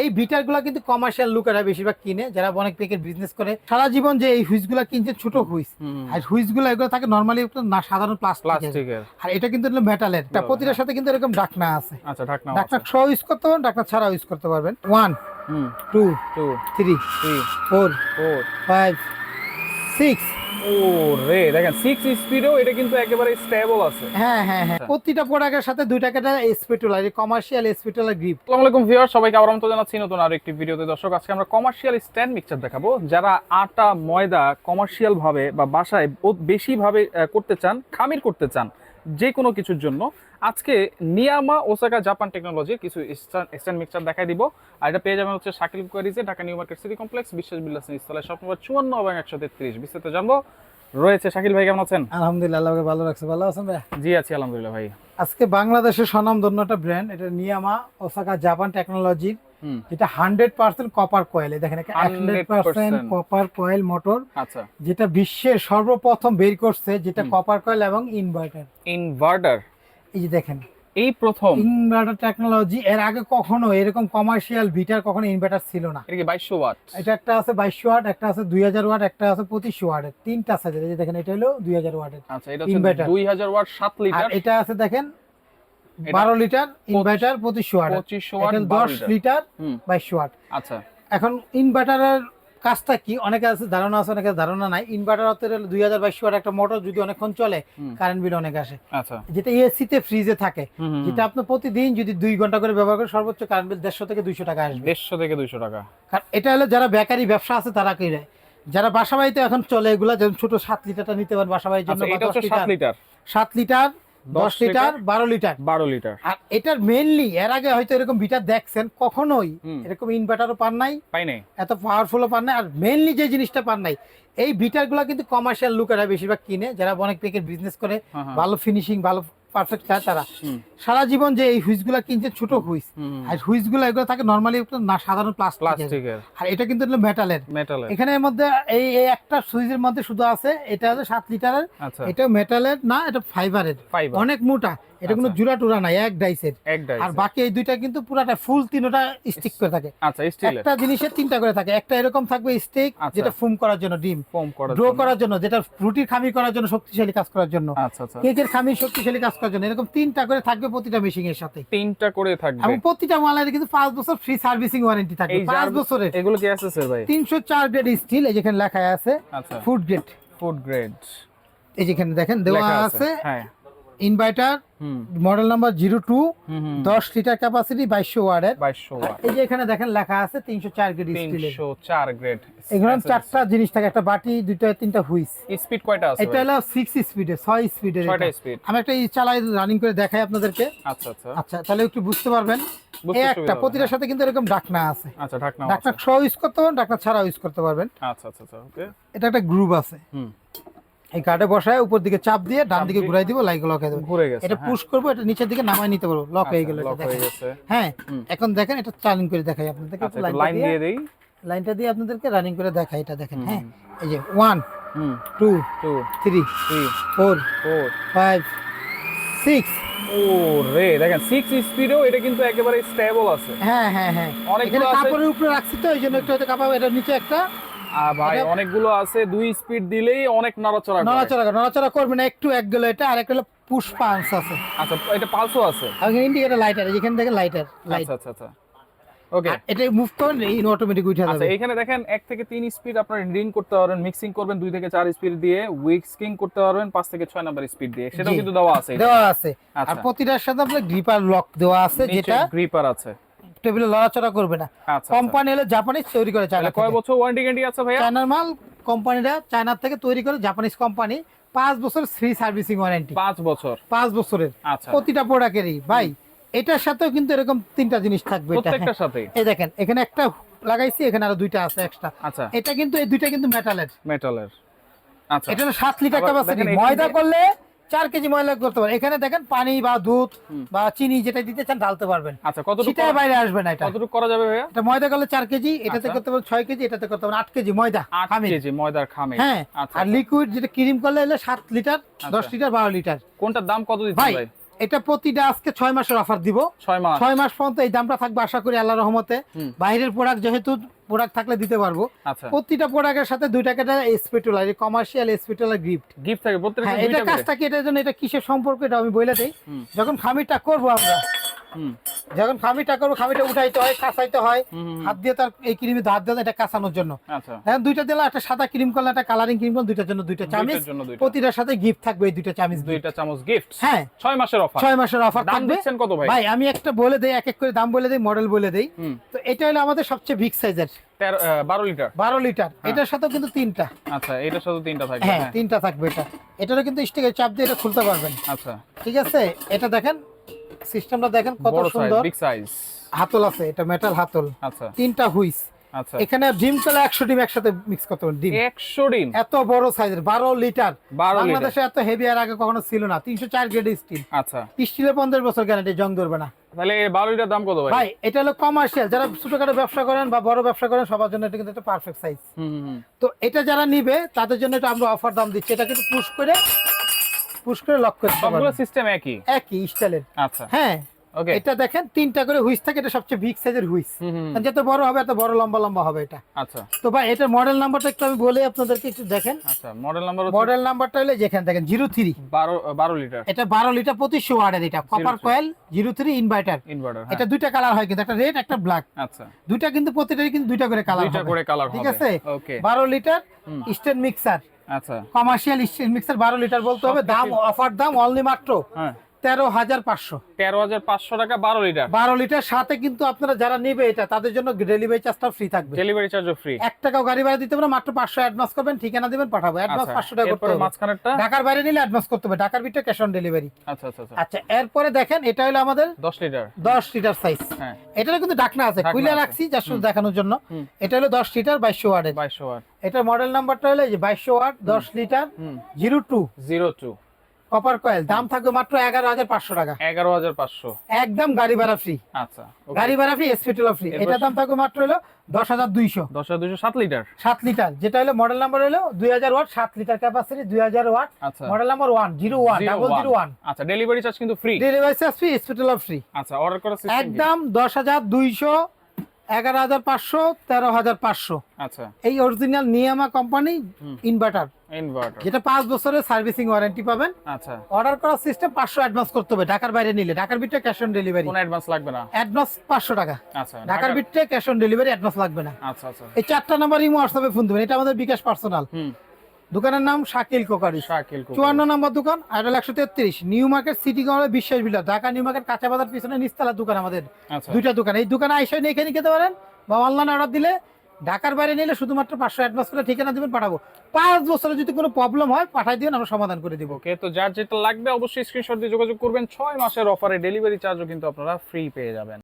এই বিটারগুলা কিন্তু কমার্শিয়াল লুকেরা বেশিরভাগ কিনে যারা অনেক পেকের বিজনেস করে। সারা জীবন যে এই হুইসগুলা কিনছে ছোট হুইস। আর হুইসগুলা এগুলো থাকে নর্মালি না সাধারণ প্লাস্টিকের আর এটা কিন্তু মেটালের প্রতিটার সাথে কিন্তু এরকম ডাকনা আছে। আচ্ছা ঢাকনা ডাকনা সহ ইউজ করতে পারবেন ডাকনা ছাড়া ইউজ করতে পারবেন। One two two three three four four five six ও রে দেখেন স্পিডেও এটা কিন্তু একেবারে স্টেবল আছে। হ্যাঁ হ্যাঁ হ্যাঁ। প্রতিটা প্রোডাক্টের সাথে দুইটা কেটে স্পিটুলার কমার্শিয়াল স্পিটুলার গ্রিপ আসসালামু আলাইকুম ভিউয়ার সবাইকে আবার আমন্ত্রণ জানাচ্ছি নতুন আরও একটি ভিডিওতে। দর্শক আজকে আমরা কমার্শিয়াল স্ট্যান্ড মিক্সচার দেখাবো। যারা আটা ময়দা কমার্শিয়াল ভাবে বা বাসায় বেশি ভাবে করতে চান খামির করতে চান যে কোনো কিছুর জন্য আজকে নিয়ামা ওসাকা জাপান টেকনোলজির কিছু স্ট্যান্ড মিক্সচার দেখাই দিব। আর এটা পেয়ে যাবেন হচ্ছে Shakil কোয়ারিজে Dhaka new market city complex বিশ্বাস বিল্লাস ইনস্টলের শপ নম্বর চুয়ান্ন এবং একশো তেত্রিশ। বিস্তারিত জানব। রয়েছে শাকিল ভাই কেমন আছেন? আলহামদুলিল্লাহ ভালো রাখছে। ভালো আছেন ভাই জি আছি আলহামদুলিল্লাহ ভাই। আজকে বাংলাদেশের স্বনামধন্য একটা ব্র্যান্ড এটা নিয়ামা ওসাকা জাপান টেকনোলজির যেটা হান্ড্রেড পার্সেন্ট কপার কয়েল দেখেন hundred percent copper coil motor আচ্ছা। যেটা বিশ্বের সর্বপ্রথম বের করছে যেটা কপার কয়েল এবং ইনভার্টার ইনভার্টার এই যে দেখেন। এই প্রথম। ইনভার্টার টেকনোলজি এর আগে কখনো এরকম কমার্শিয়াল ভিটার কখনো ইনভার্টার ছিল না। এটা কি বাইশশো ওয়াট? এটা একটা আছে বাইশশো ওয়াট একটা আছে দুই হাজার ওয়াট একটা আছে পঁচিশশো ওয়াটের তিনটা সাইজের এই যে দেখেন এটা হলো দুই হাজার ওয়াটের আচ্ছা এটা হচ্ছে Inverter। দুই হাজার ওয়াট সাত আর লিটার এটা আছে দেখেন এটা বারো লিটার ইনভার্টার পঁচিশশো ওয়াট পঁচিশশো ওয়াট এটা বারো দশ লিটার লিটার হুম। বাইশশো ওয়াট। আচ্ছা। এখন ইনভার্টারের কাজটা কি? অনেকে আছে ধারণা আছে অনেকের ধারণা নাই। ইনভার্টার হতে দুই হাজার বাইশশো ওয়াট একটা মোটর যদি অনেকক্ষণ চলে কারেন্ট বিল অনেক আসে। আচ্ছা। যেটা এসি তে ফ্রিজে থাকে যেটা আপনি প্রতিদিন যদি দুই ঘণ্টা করে ব্যবহার করেন সর্বোচ্চ কারেন্ট বিল দেড়শো থেকে দুইশো টাকা আসবে। দেড়শো থেকে দুইশো টাকা। কারণ এটা হলো যারা বেকারি ব্যবসা আছে তারা কিনে যারা বাসা বাড়িতে এখন চলে এগুলা যেমন ছোট সাত লিটারটা নিতে পারেন বাসা বাড়ির জন্য আচ্ছা সাত লিটার। সাত লিটার দশ লিটার বারো লিটার বারো লিটার আর এটার মেইনলি এর আগে হয়তো এরকম বিটার দেখছেন কখনোই। এরকম ইনভার্টারও পান নাই পাই নাই এত পাওয়ারফুলও পান নাই আর মেইনলি যে জিনিসটা পান নাই এই বিটারগুলো কিন্তু কমার্শিয়াল লুকেরা বেশিরভাগ কিনে যারা অনেক পেকের বিজনেস করে হ্যাঁ, হ্যাঁ। ভালো ফিনিশিং ভালো পারফেক্ট চায় তারা। সারা জীবন যে এই হুইসগুলা কিনছে ছোট হুইস আর হুইসগুলা এগুলো থাকে নর্মালি না সাধারণ প্লাস্টিকের। আর এটা কিন্তু মেটালের মেটালের এখানে এর মধ্যে এই এই একটা সুইচের মধ্যে শুধু আছে এটা হচ্ছে সাত লিটারের এটা মেটালের না এটা ফাইবারের ফাইবার অনেক মোটা। এটা কোনো। জুড়া টুরা নাই এক ডাইসের। আর বাকি এই দুইটা কিন্তু পুরাটা ফুল তিনটা স্টিক করে থাকে। আচ্ছা একটা জিনিসের তিনটা করে থাকে। একটা এরকম থাকবে স্টিক আচ্ছা। যেটা ফুম করার জন্য ডিম। ফোম করার ড্রো। করার জন্য যেটা রুটির খামি করার জন্য শক্তিশালী কাজ করার জন্য। আচ্ছা আচ্ছা। কেকের খামি শক্তিশালী কাজ করার জন্য এরকম তিনটা করে থাকবে প্রতিটা মেশিং এর সাথে। তিনটা করে থাকবে। এবং প্রতিটা মালের কিন্তু পাঁচ বছর ফ্রি সার্ভিসিং ওয়ারেন্টি থাকবে। এই পাঁচ বছরের। এগুলো কি আছে স্যার ভাই? তিনশো চার গ্রেড স্টিল এই যেখানে লেখা আছে আচ্ছা। ফুড গ্রেড ফুড গ্রেড এই যেখানে দেখেন দেওয়া আছে। হ্যাঁ। Inverter model number zero two দশ লিটার ক্যাপাসিটি বাইশশো ওয়ার্ডের বাইশশো এই যে এখানে দেখেন লেখা আছে তিনশো চার গ্রেড তিনশো চার গ্রেড এখানে চারটা জিনিস থাকে একটা বাটি দুইটা তিনটা হুইস। স্পিড কয়টা আছে এটা হলো সিক্স স্পিডে ছয় স্পিডের স্পিড আমি একটা ই চালাই রানিং করে দেখাই আপনাদেরকে। আচ্ছা আচ্ছা। আচ্ছা তাহলে একটু বুঝতে পারবেন। একটা প্রতিটার সাথে কিন্তু এরকম ডাকনা আছে। আচ্ছা ঢাকনা ডাকনা সহ ইউজ করতে পারবেন ডাকনা ছাড়া ইউজ করতে পারবেন। আচ্ছা আচ্ছা আচ্ছা ওকে এটা একটা গ্রুপ আছে। হুম। এই কার্ডে বসায় উপর দিকে চাপ দিয়ে ডান দিকে ঘুরাই দিব লাইক লক হয়ে যাবে। ঘুরে গেছে এটা হ্যাঁ। পুশ করব এটা নিচের দিকে নামাই নিতে পারব লক হয়ে গেল আচ্ছা, লক হয়ে হ্যাঁ এখন দেখেন এটা চালিং করে দেখাই আপনাদেরকে আচ্ছা লাইন দিয়ে দিয়ে দেই। লাইনটা দিয়ে আপনাদেরকে রানিং করে দেখাই এটা দেখেন হ্যাঁ। এই যে one hmm. Two two three three four four five six দেখেন সিক্স স্পিডেও এটা কিন্তু একেবারে স্টেবল আছে। হ্যাঁ হ্যাঁ হ্যাঁ। অনেকগুলো আছে। কাপড়ের উপরে রাখছি তো এই একটু হয়তো কাপড় এটা নিচে একটা ভাই অনেকগুলো আছে দুই স্পিড দিলেই অনেক নড়াচড়া নড়াচড়া নড়াচড়া করবে না একটু এক গেলো এটা আর একটা হলো পুশ পাঞ্চ আছে। আচ্ছা এটা পালসও আছে? ইন্ডিকেটার লাইটার যেখানে দেখেন লাইটার আচ্ছা আচ্ছা আচ্ছা। ওকে এটা মুভ করেন এই অটোমেটিক উঠে আচ্ছা যাবে এখানে দেখেন এক থেকে তিন স্পিড আপনার রিং করতে পারবেন মিক্সিং করবেন দুই থেকে চার স্পিড দিয়ে উইক্সকিং করতে পারবেন পাঁচ থেকে ছয় নাম্বার স্পিড দিয়ে। সেটাও কিন্তু দেওয়া আছে। দেওয়া আছে। আর আচ্ছা। প্রতিটার সাথে আপনার গ্রিপার লক দেওয়া আছে যেটা গ্রিপার আছে। টেবিলে লড়াচড়া করবে না। আচ্ছা কোম্পানি হলো জাপানিজ তৈরি করে চায়না কয় বছর ওয়ারেন্টি গ্যারান্টি আছে ভাইয়া? চায়নার মাল কোম্পানিরা চায়নার থেকে তৈরি করে জাপানিজ কোম্পানি পাঁচ বছর ফ্রি সার্ভিসিং ওয়ারেন্টি পাঁচ বছর? পাঁচ বছরের। আচ্ছা। প্রতিটা প্রোডাক্টেরই ভাই এটার সাথেও কিন্তু এরকম তিনটা জিনিস থাকবে প্রত্যেকটার হ্যাঁ। সাথেই? এই দেখেন এখানে একটা লাগাইছি এখানে আরও দুইটা আছে এক্সট্রা আচ্ছা। এটা কিন্তু এই দুইটা কিন্তু মেটালের মেটালের আচ্ছা। এটা হলো সাত লিটার আবার ক্যাপাসিটি ময়দা করলে চার কেজি ময়লা করতে পারেন। এখানে দেখেন পানি বা দুধ বা চিনি যেটা দিতে চান ঢালতে পারবেন। আচ্ছা কত সেটাই বাইরে আসবে না এটা। কতটুকু করা যাবে ভাইয়া? এটা ময়দা করলে চার কেজি এটাতে আচ্ছা। করতে পারবেন ছয় কেজি এটাতে করতে পারবেন আট কেজি ময়দা আট। কেজি ময়দার খামে হ্যাঁ আচ্ছা আর লিকুইড যেটা ক্রিম করলে হলে সাত লিটার দশ আচ্ছা। লিটার বারো লিটার। কোনটার দাম কত দিচ্ছে ভাই? এটা প্রতিটা আজকে ছয় মাসের অফার দিব। ছয় মাস। ছয় মাস পর্যন্ত এই দামটা থাকবে আশা করি আল্লাহ রহমতে। বাইরের প্রোডাক্ট যেহেতু প্রোডাক্ট থাকলে দিতে পারব। আচ্ছা। প্রতিটা প্রোডাক্টের সাথে দুই টাকাটা স্পেটুলার কমার্শিয়াল স্পেটুলার গিফট গিফট থাকে প্রত্যেকটা হ্যাঁ এটা কাজটা কি? এটার জন্য এটা কিসের সম্পর্ক? এটা আমি বলে দিই। যখন খামিরটা করব আমরা যখন খামিরটা করব খামিরটা উঠাইতে হয় কাঁচাইতে হয়। হাত দিয়ে তার এই ক্রিমে হাত দিয়ে এটা কাঁচানোর জন্য। এখন দুইটা দিলাম একটা সাদা ক্রিম করলাম একটা কালারিং ক্রিম করলাম দুইটার জন্য দুইটা চামিচ। প্রতিটার সাথে গিফট থাকবে এই দুইটা চামিচ দুইটা চামচ গিফট হ্যাঁ। ছয় মাসের অফার ছয় মাসের অফার থাকবে। কত ভাই? ভাই আমি একটা বলে দেই এক এক করে দাম বলে দেই মডেল বলে দেই। তো এটা হলো আমাদের সবচেয়ে বিগ সাইজের লিটার লিটার এটার কিন্তু তিনটা। আচ্ছা এটার সাথে তিনটা থাকবে হ্যাঁ হ্যাঁ। তিনটা থাকবে এটা। এটারও কিন্তু স্টিকের চাপ দিয়ে এটা খুলতে পারবেন। আচ্ছা। ঠিক আছে? এটা দেখেন সিস্টেমটা দেখেন কত সুন্দর। বিগ সাইজ হাতল আছে এটা মেটাল হাতল। আচ্ছা। তিনটা হুইস। আচ্ছা। এখানে ডিম কলা একশো ডিম একসাথে মিক্স করতে পারেন ডিম। একশো ডিম। এত বড় সাইজের বারো লিটার। বাংলাদেশে এত হেভি আর আগে কখনো ছিল না। তিনশো চার গ্রেড স্টিল আচ্ছা। স্টিলের পঞ্চাশ বছর গ্যারান্টি জং ধরবে না। তাহলে এই বারো লিটার দাম কত ভাই? ভাই এটা হলো কমার্শিয়াল যারা ছোটখাটো ব্যবসা করেন বা বড় ব্যবসা করেন সবার জন্য এটা কিন্তু একটা পারফেক্ট সাইজ তো এটা যারা নিবে তাদের জন্য এটা আমরা অফার দাম দিচ্ছি। এটা কিন্তু পুশ করে পুশ করে লক করতে সবগুলো সিস্টেম একই? একই স্টাইলের আচ্ছা। হ্যাঁ ওকে এটা দেখেন তিনটা করে হুইস থাকে এটা সবচেয়ে বিগ সাইজের হুইস। যত বড় হবে এত বড় লম্বা লম্বা হবে এটা। আচ্ছা। তো ভাই এটার মডেল নাম্বারটা একটু আমি বলে আপনাদেরকে একটু দেখেন। আচ্ছা মডেল নাম্বার মডেল নাম্বারটা হলো যেখানে দেখেন জিরো থ্রি বারো বারো লিটার এটা বারো লিটার পঁচিশশো ওয়ার্ডের এটা। Copper coil zero three inverter inverter এটা দুইটা কালার হয় কিন্তু একটা রেড একটা ব্ল্যাক আচ্ছা। দুইটা কিন্তু প্রতিটারই কিন্তু দুইটা করে কালার দুইটা করে কালার ঠিক আছে? ওকে বারো লিটার হুম। স্টেন মিক্সার আচ্ছা। কমার্শিয়াল মিক্সার বারো লিটার বলতে হবে। দাম অফার দাম অনলি মাত্র হ্যাঁ। তেরো হাজার পাঁচশো। তেরো হাজার পাঁচশো টাকা বারো লিটার। বারো লিটার সাথে কিন্তু আপনারা যারা নেবে এটা তাদের জন্য ডেলিভারি চার্জটা ফ্রি থাকবে। ডেলিভারি চার্জও ফ্রি এক টাকাও গাড়ি ভাড়া দিতে মাত্র পাঁচশো অ্যাডভান্স করবেন ঠিকানা দিবেন পাঠাবো। অ্যাডভান্স আচ্ছা পাঁচশো টাকা করতে এরপরে হবে ঢাকার বাইরে নিলে অ্যাডভান্স করতে হবে ঢাকার ভিতরে ক্যাশ অন ডেলিভারি আচ্ছা আচ্ছা আচ্ছা। এরপরে দেখেন এটা হলো আমাদের দশ লিটার। দশ লিটার সাইজ এটা কিন্তু ডাকনা আছে খুলে রাখছি যা শুধু দেখানোর জন্য। এটা হলো দশ লিটার বাইশশো ওয়ার্ডের বাইশশো ওয়াট এটার মডেল নাম্বারটা হলো বাইশশো ওয়াট দশ litre zero two zero two copper coil দাম থাকবে মাত্র এগারো হাজার পাঁচশো টাকা। এগারো হাজার পাঁচশো। একদম গাড়ি ভাড়া ফ্রি আচ্ছা গাড়ি ভাড়া ফ্রি এসপিটুলা ফ্রি এটা দাম থাকবে মাত্র হলো দশ হাজার দুইশো। দশ হাজার দুইশো সাত লিটার সাত লিটার যেটা হলো মডেল নাম্বার হলো দুই হাজার ওয়াট সাত লিটার ক্যাপাসিটি দুই হাজার ওয়াট। আচ্ছা। Model number one zero one double zero one আচ্ছা ডেলিভারি চার্জ কিন্তু free delivery charge free spatula free আচ্ছা অর্ডার সিস্টেম একদম দশ হাজার দুইশো এগারো হাজার পাঁচশো তেরো হাজার পাঁচশো। আচ্ছা। এই অরিজিনাল নিয়ামা কোম্পানি ইনভার্টার ইনভার্টার যেটা পাঁচ বছরের সার্ভিসিং ওয়ারেন্টি পাবেন। আচ্ছা। অর্ডার করার সিস্টেম পাঁচশো অ্যাডভান্স করতে হবে ঢাকার বাইরে নিলে। ঢাকার ভিতরে ক্যাশ অন ডেলিভারি কোনো অ্যাডভান্স লাগবে না? অ্যাডভান্স পাঁচশো টাকা। আচ্ছা ঢাকার ভিতরে ক্যাশ অন ডেলিভারি অ্যাডভান্স লাগবে না। আচ্ছা আচ্ছা। এই চারটা নাম্বার ইমো হোয়াটসঅ্যাপে ফোন দেবেন এটা আমাদের বিকাশ পার্সোনাল দোকানের নাম শাকিল কোকারি। শাকিল চুয়ান্ন নম্বর দোকান আইডল একশো তেত্রিশ। নিউ মার্কেট সিটি কর্নার বিশ্বাস বিলাস ঢাকা নিউ মার্কেট কাঁচা বাজার পিছনে নিস্তালা দোকান আমাদের। আচ্ছা। দুইটা দোকান। এই দোকানে আইসা নিয়ে এখানে খেতে পারেন বা অনলাইন অর্ডার দিলে ঢাকার বাইরে নিলে শুধুমাত্র পাঁচশো অ্যাডভান্স করে ঠিকানা দেবেন, পাঠাবো। পাঁচ বছরে যদি কোনো প্রবলেম হয়, পাঠাই দিবেন, আমরা সমাধান করে দিবো। তো যার যেটা লাগবে, অবশ্যই স্ক্রিনশট দিয়ে যোগাযোগ করবেন। ছয় মাসের অফারে ডেলিভারি চার্জও কিন্তু আপনারা ফ্রি পেয়ে যাবেন।